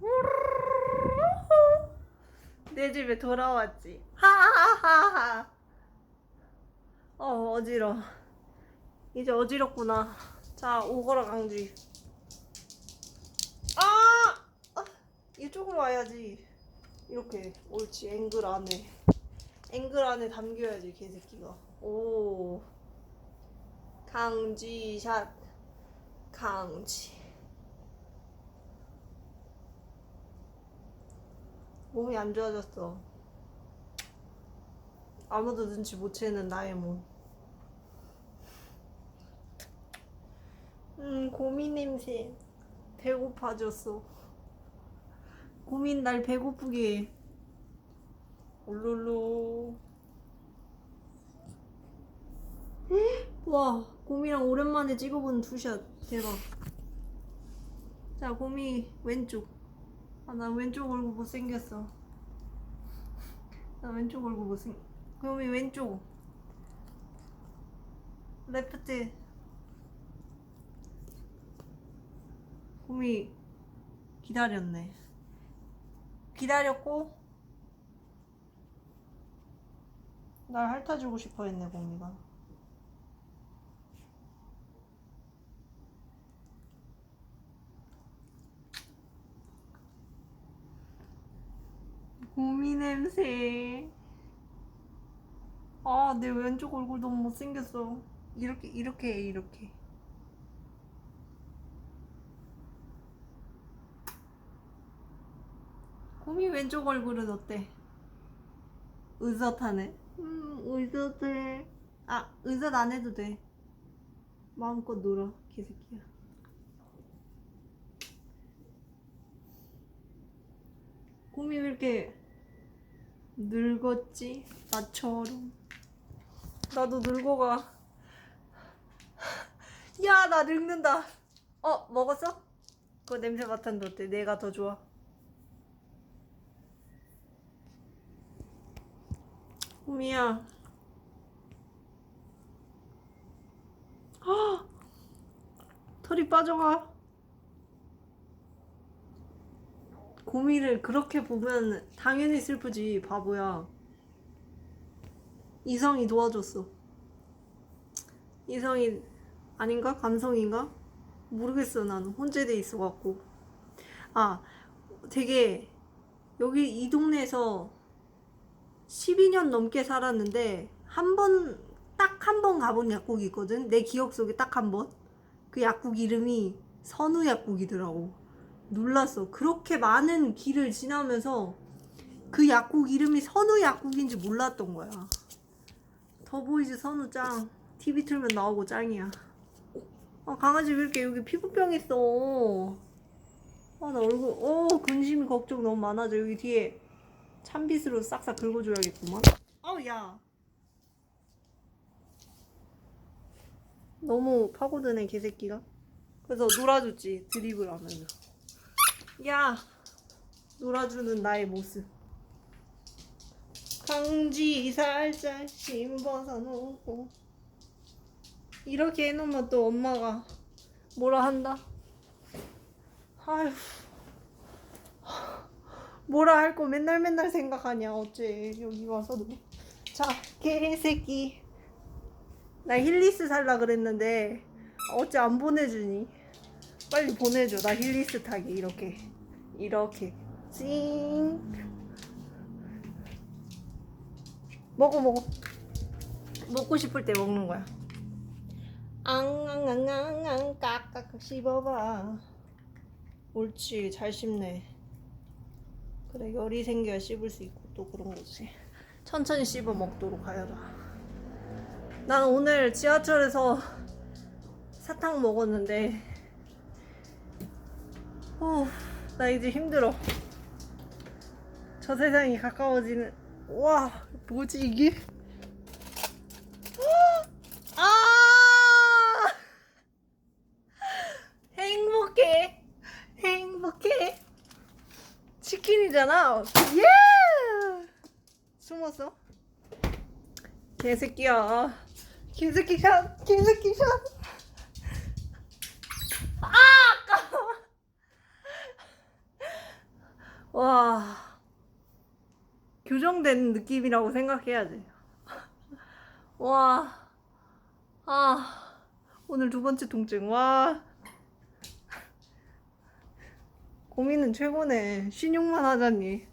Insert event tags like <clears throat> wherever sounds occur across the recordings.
<laughs> 내 집에 돌아왔지. 하하하하. 어 어지러. 이제 어지럽구나. 자 오거라 강지. 아! 아! 이쪽으로 와야지. 이렇게 옳지 앵글 안에. 앵글 안에 담겨야지 개새끼가. 오. 강지샷. 강지. 몸이 안 좋아졌어. 아무도 눈치 못 채는 나의 몸. 음, 고민 냄새. 배고파졌어. 고민 날 배고프게 해. 올룰루. 와, 곰이랑 오랜만에 찍어본 투샷. 대박. 자, 곰이 왼쪽. 아, 나 왼쪽 얼굴 못생겼어. 나 왼쪽 얼굴 못생. 곰이 왼쪽. 레프트. 곰이 기다렸네. 기다렸고 날 핥아주고 싶어 했네 곰이가. 곰이 냄새. 아, 내 왼쪽 얼굴 너무 못생겼어. 이렇게, 이렇게 해, 이렇게. 곰이 왼쪽 얼굴은 어때? 의젓하네. 음, 의젓해. 아, 의젓 안 해도 돼. 마음껏 놀아, 개새끼야. 곰이 왜 이렇게 늙었지? 나처럼. 나도 늙어가. 야, 나 늙는다. 어, 먹었어? 그거 냄새 맡았는데 어때? 내가 더 좋아. 곰이야. 헉! <gasps> 털이 빠져가. 곰이를 그렇게 보면 당연히 슬프지, 바보야. 이성이 도와줬어. 이성이 아닌가? 감성인가? 모르겠어, 나는. 혼재돼 있어 갖고. 아, 되게, 여기 이 동네에서 12년 넘게 살았는데, 한 번, 딱 한 번 가본 약국이 있거든? 내 기억 속에 딱 한 번? 그 약국 이름이 선우 약국이더라고. 놀랐어. 그렇게 많은 길을 지나면서 그 약국 이름이 선우 약국인지 몰랐던 거야. 더보이즈 선우 짱. TV 틀면 나오고 짱이야. 아, 강아지 왜 이렇게 여기 피부병 있어? 아, 나 얼굴, 어, 근심이 걱정 너무 많아져. 여기 뒤에 찬빗으로 싹싹 긁어줘야겠구만. 아우, 야. 너무 파고드네, 개새끼가. 그래서 놀아줬지, 드립을 하면서. 야 놀아주는 나의 모습. 강지 살살 씹어서 놓고. 이렇게 해놓으면 또 엄마가 뭐라 한다? 아휴. 뭐라 할 거 맨날 맨날 생각하냐 어째. 여기 와서도. 자 개새끼. 나 힐리스 살라 그랬는데 어째 안 보내주니 빨리 보내줘. 나 힐리스 타기 이렇게 이렇게 찡 먹어 먹어 먹고 싶을 때 먹는 거야. 앙앙앙앙앙 깍깍 씹어봐. 옳지 잘 씹네. 그래 열이 생겨야 씹을 수 있고 또 그런 거지. 천천히 씹어 먹도록 하여라. 나는 오늘 지하철에서 사탕 먹었는데 어, 나 이제 힘들어. 저 세상이 가까워지는. 와, 뭐지 이게? 아! 행복해. 행복해. 치킨이잖아. 예! 숨었어? 개새끼야. 개새끼 샷. 개새끼 샷. 와, 교정된 느낌이라고 생각해야 돼. 와, 아, 오늘 두 번째 통증. 와. 고민은 최고네. 신용만 하자니.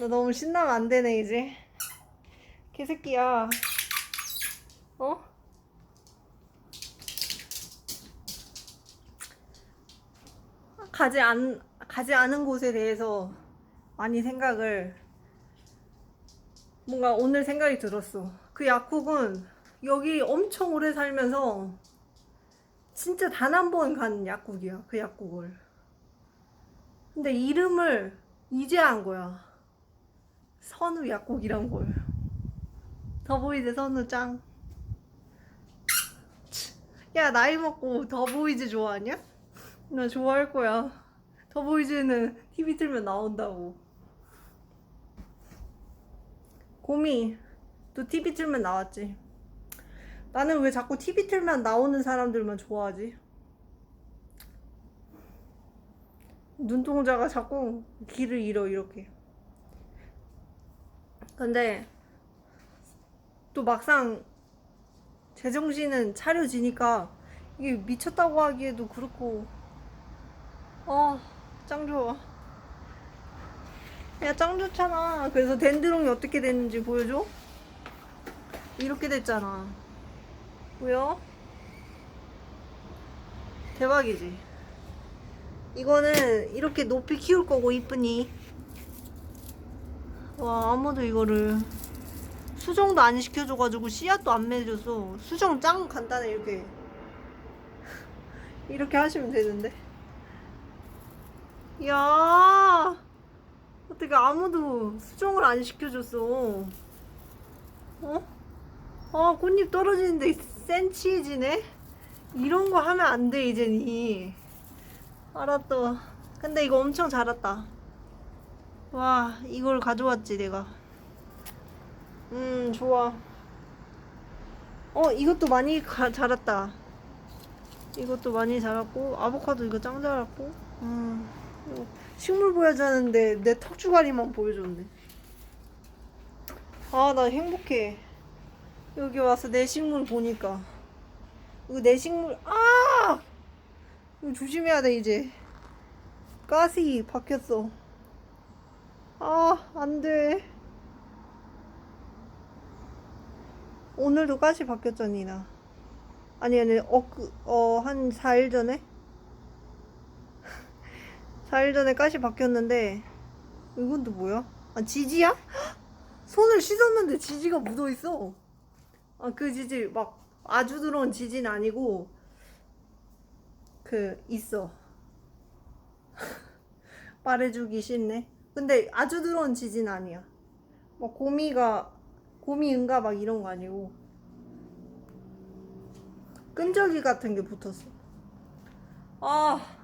나 너무 신나면 안 되네, 이제. 개새끼야. 어? 가지 않, 가지 않은 곳에 대해서 많이 생각을, 뭔가 오늘 생각이 들었어. 그 약국은 여기 엄청 오래 살면서 진짜 단 한 번 간 약국이야, 그 약국을. 근데 이름을 이제 한 거야. 선우 약국이란 걸. 더보이즈 선우 짱. 야, 나이 먹고 더보이즈 좋아하냐? 나 좋아할 거야. 더보이즈는 TV 틀면 나온다고. 곰이, 너 TV 틀면 나왔지? 나는 왜 자꾸 TV 틀면 나오는 사람들만 좋아하지? 눈동자가 자꾸 길을 잃어, 이렇게. 근데, 또 막상 제정신은 차려지니까 이게 미쳤다고 하기에도 그렇고, 아, 짱 좋아. 야, 짱 좋잖아. 그래서 덴드롱이 어떻게 됐는지 보여줘? 이렇게 됐잖아. 보여? 대박이지? 이거는 이렇게 높이 키울 거고, 이쁘니. 와, 아무도 이거를 수정도 안 시켜줘가지고 씨앗도 안 맺어서 수정 짱 간단해, 이렇게. <laughs> 이렇게 하시면 되는데. 야 어떻게 아무도 수정을 안 시켜줬어? 어? 아 꽃잎 떨어지는데 센치해지네? 이런 거 하면 안 돼 이제니. 알았어 근데 이거 엄청 자랐다. 와 이걸 가져왔지 내가. 음 좋아. 어 이것도 많이 가, 자랐다. 이것도 많이 자랐고 아보카도 이거 짱 자랐고. 음. 어, 식물 보여주는데 내 턱주가리만 보여줬네. 아, 나 행복해. 여기 와서 내 식물 보니까. 이거 내 식물, 아! 이거 조심해야 돼, 이제. 가시 박혔어. 아, 안 돼. 오늘도 가시 박혔잖니, 나. 아니, 아니, 어, 그, 어, 한 4일 전에? 4일 전에 가시 바뀌었는데 이건 또 뭐야? 아 지지야? 손을 씻었는데 지지가 묻어있어. 아 그 지지 막 아주 들어온 지지는 아니고 그 있어. <laughs> 말해주기 싫네. 근데 아주 들어온 지지는 아니야. 막 고미가 고미 응가 막 이런 거 아니고 끈적이 같은 게 붙었어. 아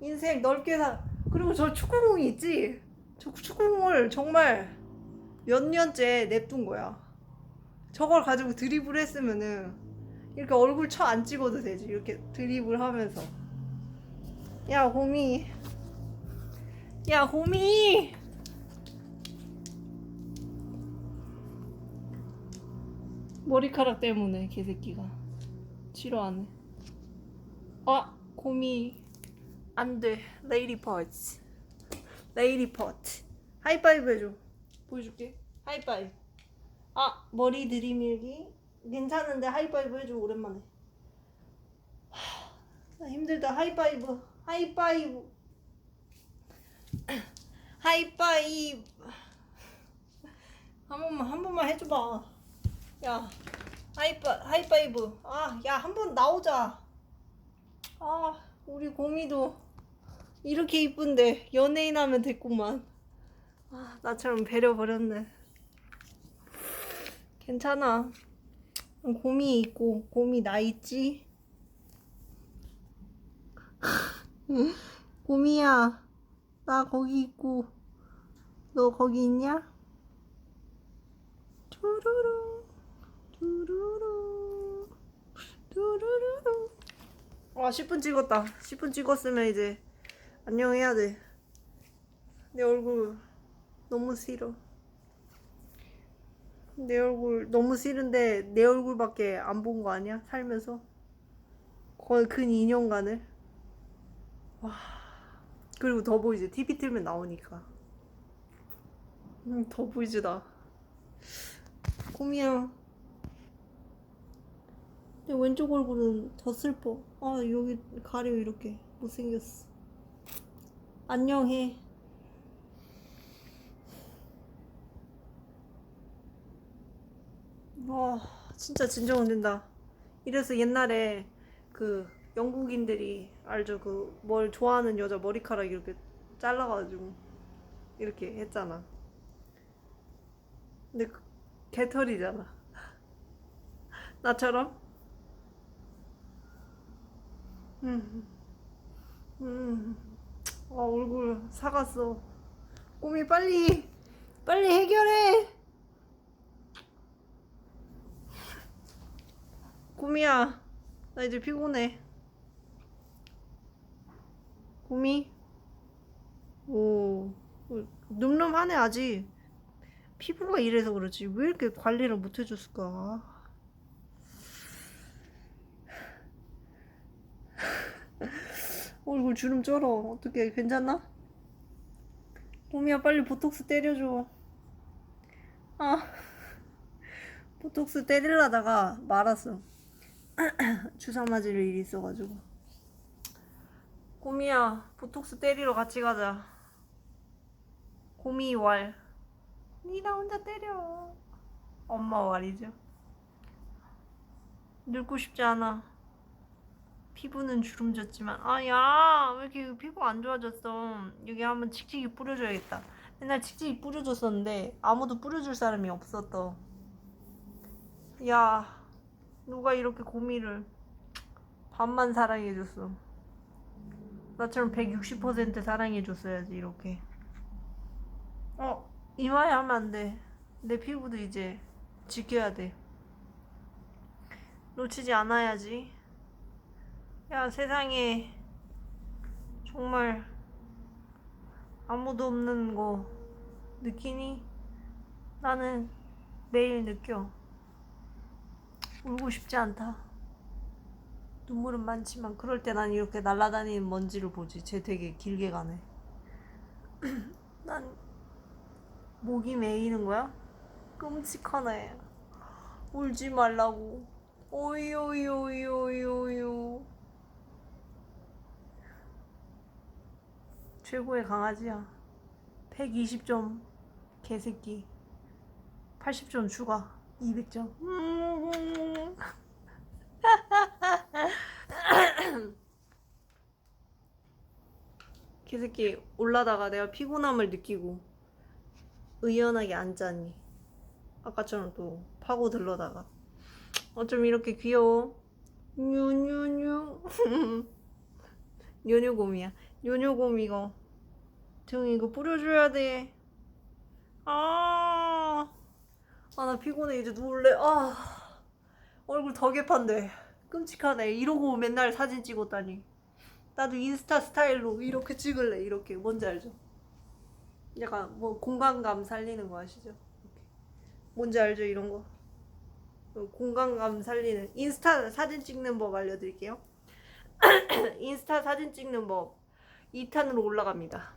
인생 넓게 사. 그리고 저 축구공이 있지? 저 축구공을 정말 몇 년째 냅둔 거야. 저걸 가지고 드리블 했으면은 이렇게 얼굴 쳐 안 찍어도 되지. 이렇게 드리블 하면서. 야, 호미. 야, 호미! 머리카락 때문에 개새끼가 싫어하네. 아, 곰이. 안 돼. 레이디 퍼츠. 레이디 퍼트. 하이파이브 해줘. 보여줄게. 하이파이브. 아, 머리 들이밀기. 괜찮은데 하이파이브 해줘, 오랜만에. 하, 나 힘들다. 하이파이브. 하이파이브. <clears throat> 하이파이브. 한 번만, 한 번만 해줘봐. 야, 하이파, 하이파이브. 아, 야, 한 번 나오자. 아, 우리 곰이도 이렇게 이쁜데 연예인 하면 됐구만. 아, 나처럼 배려버렸네. 괜찮아. 곰이 있고 곰이 나 있지. 곰이야, 나 거기 있고 너 거기 있냐? 두루루 두루루 두루루루. 아 10분 찍었다. 10분 찍었으면 이제 안녕해야 돼. 내 얼굴 너무 싫어. 내 얼굴 너무 싫은데 내 얼굴밖에 안 본 거 아니야? 살면서? 거의 근 2년간을? 와. 그리고 더 보이지? TV 틀면 나오니까. 음, 더나 꿈이야. 내 왼쪽 얼굴은 더 슬퍼. 아 여기 가려 이렇게. 못생겼어 안녕해 와 진짜 진정은 된다. 이래서 옛날에 그 영국인들이 알죠? 그 뭘 좋아하는 여자 머리카락 이렇게 잘라가지고 이렇게 했잖아. 근데 그 개털이잖아. <laughs> 나처럼? 음, 음, 아 얼굴 사갔어. 꼬미 빨리 빨리 해결해. 꼬미야 나 이제 피곤해. 꼬미? 오 늠름하네 아직. 피부가 이래서 그렇지. 왜 이렇게 관리를 못 해줬을까 얼굴 주름 쩔어. 어떻게 괜찮나? 꼬미야 빨리 보톡스 때려줘. 아. <laughs> 보톡스 때리려다가 말았어. <clears throat> 주사 맞을 일이 있어가지고. 꼬미야 보톡스 때리러 같이 가자. 꼬미 왈. 니나 혼자 때려. 엄마 왈이죠. 늙고 싶지 않아 피부는 주름 졌지만. 아야 왜 이렇게 피부 안 좋아졌어? 여기 한번 칙칙이 뿌려줘야겠다. 맨날 칙칙이 뿌려줬었는데 아무도 뿌려줄 사람이 없었더 야 누가 이렇게 고미를 반만 사랑해줬어? 나처럼 160% 사랑해줬어야지 이렇게. 어 이마에 하면 안돼 내 피부도 이제 지켜야 돼. 놓치지 않아야지 야 세상에. 정말 아무도 없는 거 느끼니? 나는 매일 느껴. 울고 싶지 않다. 눈물은 많지만 그럴 때 난 이렇게 날아다니는 먼지를 보지. 쟤 되게 길게 가네. <clears throat> 난 목이 메이는 거야? 끔찍하네. 울지 말라고. 오이 오이 오이 오이 오이 최고의 강아지야. 120점 개새끼. 80점 추가. 200점. 개새끼 올라다가 내가 피곤함을 느끼고 의연하게 앉자니? 아까처럼 또 파고 들러다가. 어쩜 이렇게 귀여워. 뉴뉴뉴 뉴뉴곰이야 <laughs> 뉴뉴곰 이거 등 이거 뿌려줘야 돼 아, 아, 나 피곤해. 이제 누울래. 아, 얼굴 더 개판데. 끔찍하네. 이러고 맨날 사진 찍었다니. 나도 인스타 스타일로 이렇게 찍을래. 이렇게. 뭔지 알죠? 약간 뭐 공간감 살리는 거 아시죠? 뭔지 알죠? 이런 거. 어, 공간감 살리는 인스타 사진 찍는 법 알려드릴게요. <clears throat> 인스타 사진 찍는 법 2탄으로 올라갑니다.